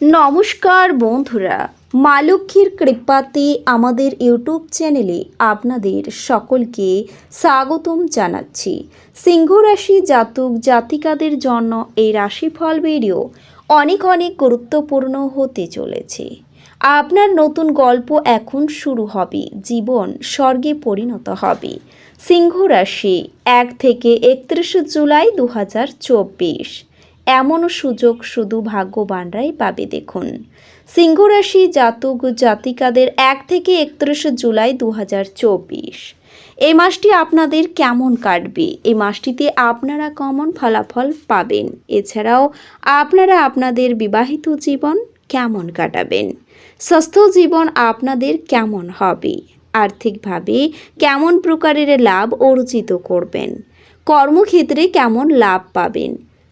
নমস্কার বন্ধুরা, মা লক্ষ্মীর কৃপাতে আমাদের ইউটিউব চ্যানেলে আপনাদের সকলকে স্বাগতম জানাচ্ছি। সিংহ রাশি জাতক জাতিকাদের জন্য এই রাশিফল ভিডিও অনেক অনেক গুরুত্বপূর্ণ হতে চলেছে। আপনার নতুন গল্প এখন শুরু হবে, জীবন স্বর্গে পরিণত হবে। সিংহ রাশি এক থেকে একত্রিশে জুলাই দু হাজার চব্বিশ। এমন সুযোগ শুধু ভাগ্যবানরাই পাবে দেখুন। সিংহ রাশি জাতক জাতিকাদের এক থেকে একত্রিশে জুলাই দু হাজার চব্বিশ। এই মাসটি আপনাদের কেমন কাটবে? এই মাসটিতে আপনারা কমন ফলাফল পাবেন? এছাড়াও আপনারা আপনাদের বিবাহিত জীবন কেমন কাটাবেন? স্বাস্থ্য জীবন আপনাদের কেমন হবে? আর্থিকভাবে কেমন প্রকারের লাভ অর্জিত করবেন? কর্মক্ষেত্রে কেমন লাভ পাবেন?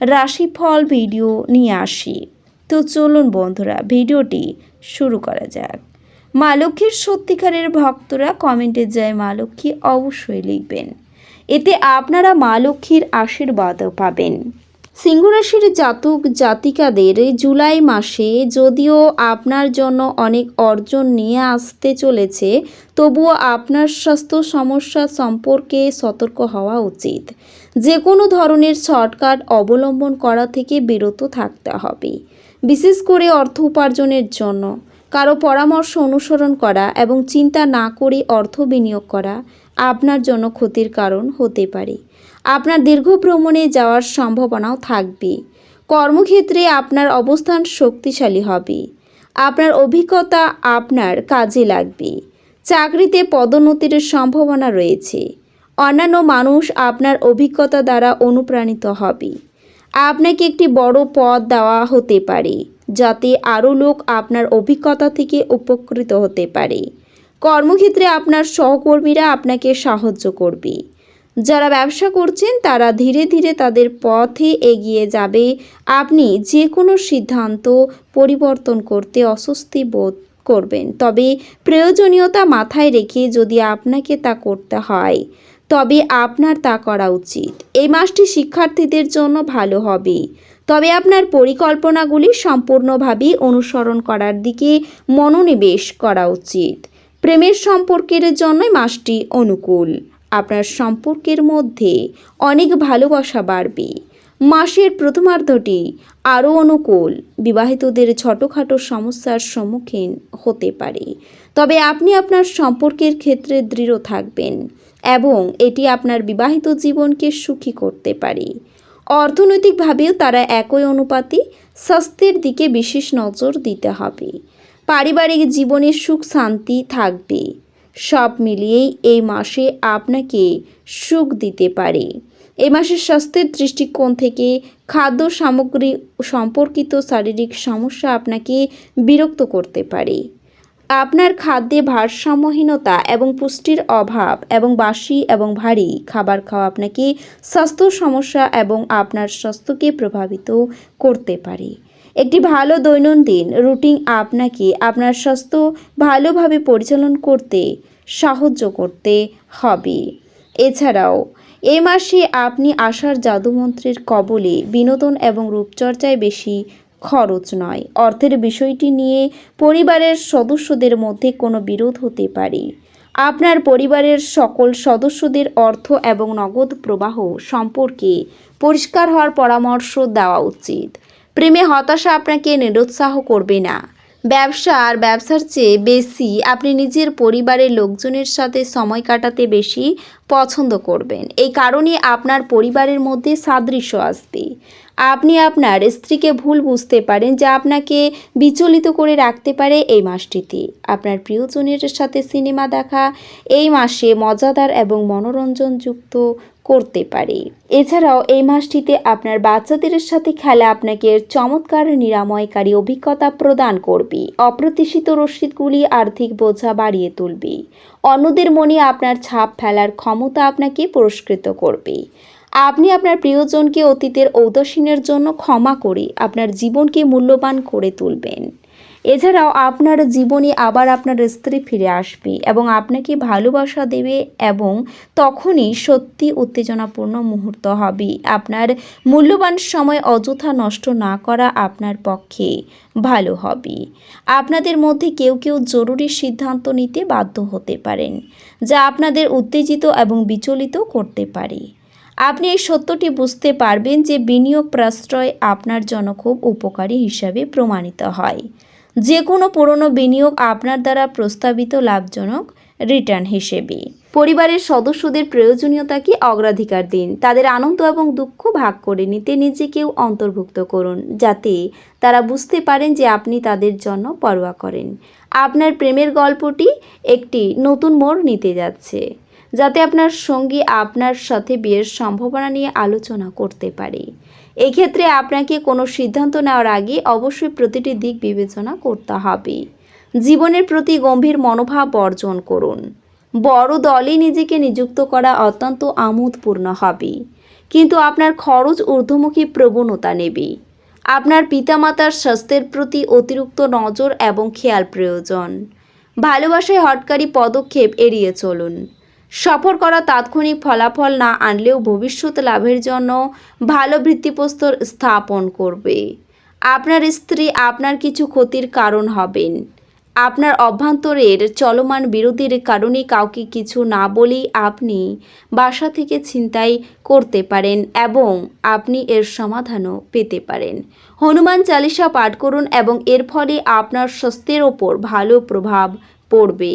রাশিফল ভিডিও নিয়ে আসি। তো চলুন বন্ধুরা, ভিডিওটি শুরু করা যাক। মা লক্ষ্মীর সত্যিকারের ভক্তরা কমেন্টে যায়, মা লক্ষ্মী অবশ্যই লিখবেন। এতে আপনারা মা লক্ষ্মীর আশীর্বাদও পাবেন। সিংহরাশির জাতক জাতিকাদের জুলাই মাসে যদিও আপনার জন্য অনেক অর্জন নিয়ে আসতে চলেছে, তবুও আপনার স্বাস্থ্য সমস্যা সম্পর্কে সতর্ক হওয়া উচিত। যে কোনো ধরনের শর্টকাট অবলম্বন করা থেকে বিরত থাকতে হবে। বিশেষ করে অর্থ উপার্জনের জন্য। কারও পরামর্শ অনুসরণ করা এবং চিন্তা না করে অর্থ বিনিয়োগ করা আপনার জন্য ক্ষতির কারণ হতে পারে। আপনার দীর্ঘ ভ্রমণে যাওয়ার সম্ভাবনাও থাকবে। কর্মক্ষেত্রে আপনার অবস্থান শক্তিশালী হবে। আপনার অভিজ্ঞতা আপনার কাজে লাগবে। চাকরিতে পদোন্নতির সম্ভাবনা রয়েছে। অন্যান্য মানুষ আপনার অভিজ্ঞতা দ্বারা অনুপ্রাণিত হবে। আপনাকে একটি বড় পদ দেওয়া হতে পারে। যাতে আরও লোক আপনার অভিজ্ঞতা থেকে উপকৃত হতে পারে। কর্মক্ষেত্রে আপনার সহকর্মীরা আপনাকে সাহায্য করবে। যারা ব্যবসা করছেন, তারা ধীরে ধীরে তাদের পথে এগিয়ে যাবে। আপনি যে কোনো সিদ্ধান্ত পরিবর্তন করতে অস্বস্তি বোধ করবেন। তবে প্রয়োজনীয়তা মাথায় রেখে যদি আপনাকে তা করতে হয় তবে আপনার তা করা উচিত। এই মাসটি শিক্ষার্থীদের জন্য ভালো হবে। তবে আপনার পরিকল্পনাগুলি সম্পূর্ণভাবে অনুসরণ করার দিকে মনোনিবেশ করা উচিত। প্রেমের সম্পর্কের জন্য মাসটি অনুকূল। আপনার সম্পর্কের মধ্যে অনেক ভালোবাসা বাড়বে। মাসের প্রথমার্ধটি আরও অনুকূল। বিবাহিতদের ছোটোখাটো সমস্যার সম্মুখীন হতে পারে। তবে আপনি আপনার সম্পর্কের ক্ষেত্রে দৃঢ় থাকবেন। এবং এটি আপনার বিবাহিত জীবনকে সুখী করতে পারে। অর্থনৈতিকভাবেও তারা একই অনুপাতে স্বাস্থ্যের দিকে বিশেষ নজর দিতে হবে। পারিবারিক জীবনে সুখ, শান্তি থাকবে। সব মিলিয়েই এই মাসে আপনাকে সুখ দিতে পারে। এই মাসের স্বাস্থ্যের দৃষ্টিকোণ থেকে খাদ্য সামগ্রী সম্পর্কিত শারীরিক সমস্যা আপনাকে বিরক্ত করতে পারে। আপনার খাদ্যে ভারসাম্যহীনতা এবং পুষ্টির অভাব এবং বাসি এবং ভারী খাবার খাওয়া আপনাকে স্বাস্থ্য সমস্যা এবং আপনার স্বাস্থ্যকে প্রভাবিত করতে পারে। একটি ভালো দৈনন্দিন রুটিন আপনাকে আপনার স্বাস্থ্য ভালোভাবে পরিচালন করতে সাহায্য করতে হবে। এছাড়াও, এ মাসে আপনি আশার জাদুমন্ত্রের কবলে বিনোদন এবং রূপচর্চায় বেশি খরচ নয়। অর্থের বিষয়টি নিয়ে পরিবারের সদস্যদের মধ্যে কোনো বিরোধ হতে পারে। আপনার পরিবারের সকল সদস্যদের অর্থ এবং নগদ প্রবাহ সম্পর্কে পরিষ্কার হওয়ার পরামর্শ দেওয়া উচিত। প্রেমে হতাশা আপনাকে নিরুৎসাহ করবে না। ব্যবসা আর ব্যবসার চেয়ে বেশি আপনি নিজের পরিবারের লোকজনের সাথে সময় কাটাতে বেশি পছন্দ করবেন। এই কারণে আপনার পরিবারের মধ্যে সাদৃশ্য আসবে। আপনি আপনার স্ত্রীকে ভুল বুঝতে পারেন যা আপনাকে বিচলিত করে রাখতে পারে এই মাসটিতে। আপনার প্রিয়জনের সাথে সিনেমা দেখা এই মাসে মজাদার এবং মনোরঞ্জনযুক্ত করতে পারে। এছাড়াও এই মাসটিতে আপনার বাচ্চাদের সাথে খেলা আপনাকে চমৎকার নিরাময়কারী অভিজ্ঞতা প্রদান করবে। অপ্রত্যাশিত রসিদগুলি আর্থিক বোঝা বাড়িয়ে তুলবে। অন্যদের মনে আপনার ছাপ ফেলার ক্ষমতা আপনাকে পুরস্কৃত করবে। আপনি আপনার প্রিয়জনকে অতীতের ঔদাসীনের জন্য ক্ষমা করে আপনার জীবনকে মূল্যবান করে তুলবেন। এছাড়াও আপনার জীবনে আবার আপনার স্ত্রী ফিরে আসবে এবং আপনাকে ভালোবাসা দেবে এবং তখনই সত্যি উত্তেজনাপূর্ণ মুহূর্ত হবে। আপনার মূল্যবান সময় অযথা নষ্ট না করা আপনার পক্ষে ভালো হবে। আপনাদের মধ্যে কেউ কেউ জরুরি সিদ্ধান্ত নিতে বাধ্য হতে পারেন, যা আপনাদের উত্তেজিত এবং বিচলিত করতে পারে। আপনি এই সত্যটি বুঝতে পারবেন যে বিনিয়োগ প্রশ্রয় আপনার জন্য খুব উপকারী হিসাবে প্রমাণিত হয়। যে কোনো পুরনো বিনিয়োগ আপনার দ্বারা প্রস্তাবিত লাভজনক রিটার্ন হিসেবে। পরিবারের সদস্যদের প্রয়োজনীয়তাকে অগ্রাধিকার দিন? তাদের আনন্দ এবং দুঃখ ভাগ করে নিতে নিজেকেও অন্তর্ভুক্ত করুন, যাতে তারা বুঝতে পারেন যে আপনি তাদের জন্য পরোয়া করেন। আপনার প্রেমের গল্পটি একটি নতুন মোড় নিতে যাচ্ছে। যাতে আপনার সঙ্গী আপনার সাথে বিয়ের সম্ভাবনা নিয়ে আলোচনা করতে পারে। এক্ষেত্রে আপনাকে কোনো সিদ্ধান্ত নেওয়ার আগে অবশ্যই প্রতিটি দিক বিবেচনা করতে হবে। জীবনের প্রতি গম্ভীর মনোভাব বর্জন করুন। বড় দলে নিজেকে নিযুক্ত করা অত্যন্ত আমোদপূর্ণ হবে। কিন্তু আপনার খরচ ঊর্ধ্বমুখী প্রবণতা নেবে। আপনার পিতামাতার স্বাস্থ্যের প্রতি অতিরিক্ত নজর এবং খেয়াল প্রয়োজন। ভালোবাসায় হটকারী পদক্ষেপ এড়িয়ে চলুন। সফর করা তাৎক্ষণিক ফলাফল না আনলেও ভবিষ্যৎ লাভের জন্য ভালো ভিত্তিপ্রস্তর স্থাপন করবে। আপনার স্ত্রী আপনার কিছু ক্ষতির কারণ হবেন। আপনার অভ্যন্তরের চলমান বিরোধীর কারণে কাউকে কিছু না বলেই আপনি বাসা থেকে ছিনতাই করতে পারেন এবং আপনি এর সমাধানও পেতে পারেন। হনুমান চালিসা পাঠ করুন এবং এর ফলে আপনার স্বাস্থ্যের ওপর ভালো প্রভাব পড়বে।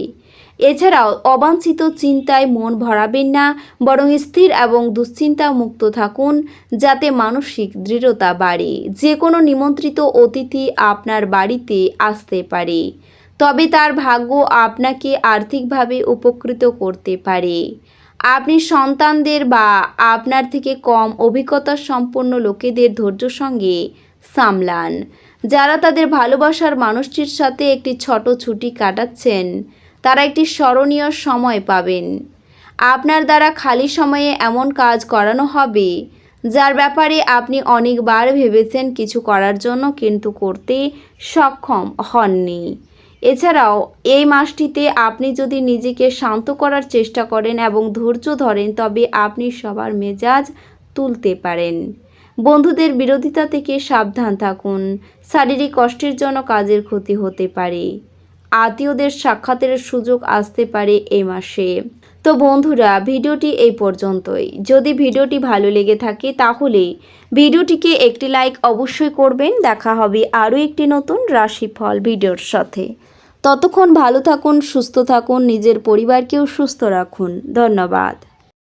এছাড়াও অবাঞ্ছিত চিন্তায় মন ভরাবেন না, বরং স্থির এবং দুশ্চিন্তা মুক্ত থাকুন, যাতে মানসিক দৃঢ়তা বাড়ে। যে কোনো নিমন্ত্রিত অতিথি আপনার বাড়িতে আসতে পারে। তবে তার ভাগ্য আপনাকে আর্থিকভাবে উপকৃত করতে পারে। আপনি সন্তানদের বা আপনার থেকে কম অভিজ্ঞতা সম্পন্ন লোকেদের ধৈর্য সঙ্গে সামলান। যারা তাদের ভালোবাসার মানুষটির সাথে একটি ছোট ছুটি কাটাচ্ছেন তারা একটি স্মরণীয় সময় পাবেন। আপনার দ্বারা খালি সময়ে এমন কাজ করানো হবে, যার ব্যাপারে আপনি অনেকবার ভেবেছেন কিছু করার জন্য কিন্তু করতে সক্ষম হননি। এছাড়াও, এই মাসটিতে আপনি যদি নিজেকে শান্ত করার চেষ্টা করেন এবং ধৈর্য ধরেন, তবে আপনি সবার মেজাজ তুলতে পারেন। বন্ধুদের বিরোধিতা থেকে সাবধান থাকুন। শারীরিক কষ্টের জন্য কাজের ক্ষতি হতে পারে। আত্মীয়দের সাক্ষাতের সুযোগ আসতে পারে এ মাসে। তো বন্ধুরা, ভিডিওটি এই পর্যন্তই। যদি ভিডিওটি ভালো লেগে থাকে তাহলে ভিডিওটিকে একটি লাইক অবশ্যই করবেন। দেখা হবে আরও একটি নতুন রাশিফল ভিডিওর সাথে। ততক্ষণ ভালো থাকুন, সুস্থ থাকুন, নিজের পরিবারকেও সুস্থ রাখুন। ধন্যবাদ।